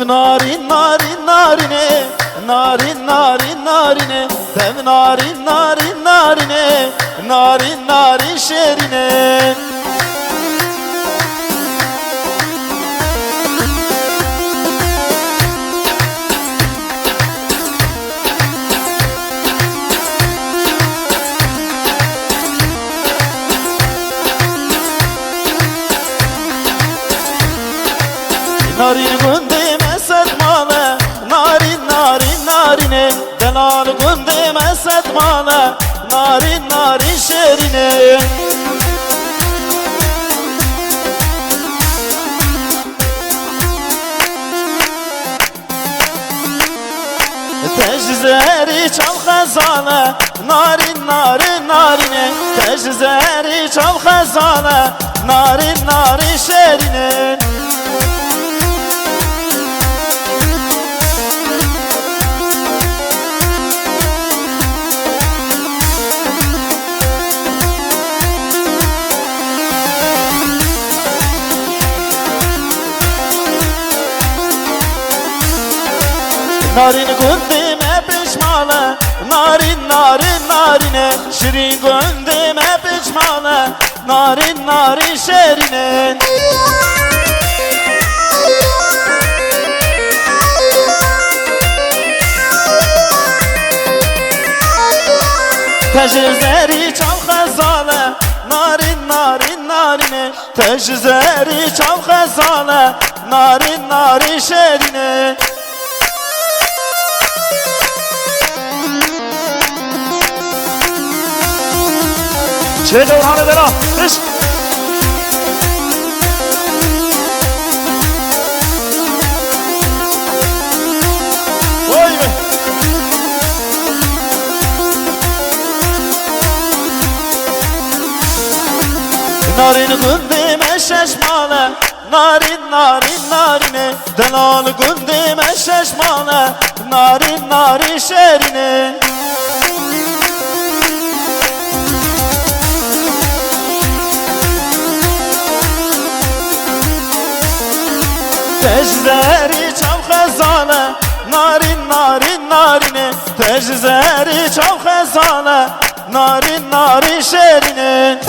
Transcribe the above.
Tev narin narin narine Narin narin narine. Tev narin narin narine Narin narin şerine. Narin gundi mesed male Narin narin şerine. Teczeri çal khazane Narin narin narine. Teczeri çal khazane Narin narin şerine Narin gündeme pişmane Narin narin narine. Şirin gündeme pişmane Narin narin şerine. Tecizleri çal khazane Narin narin narine. Tecizleri çal khazane Narin narin şerine Bela. Kış. Vay be. Narin gündeme şeşmane Narin narin narine Delal gündeme şeşmane Narin narin şerine Teczeri çav khazane Narin narin narine. Teczeri çav khazane Narin narin şerine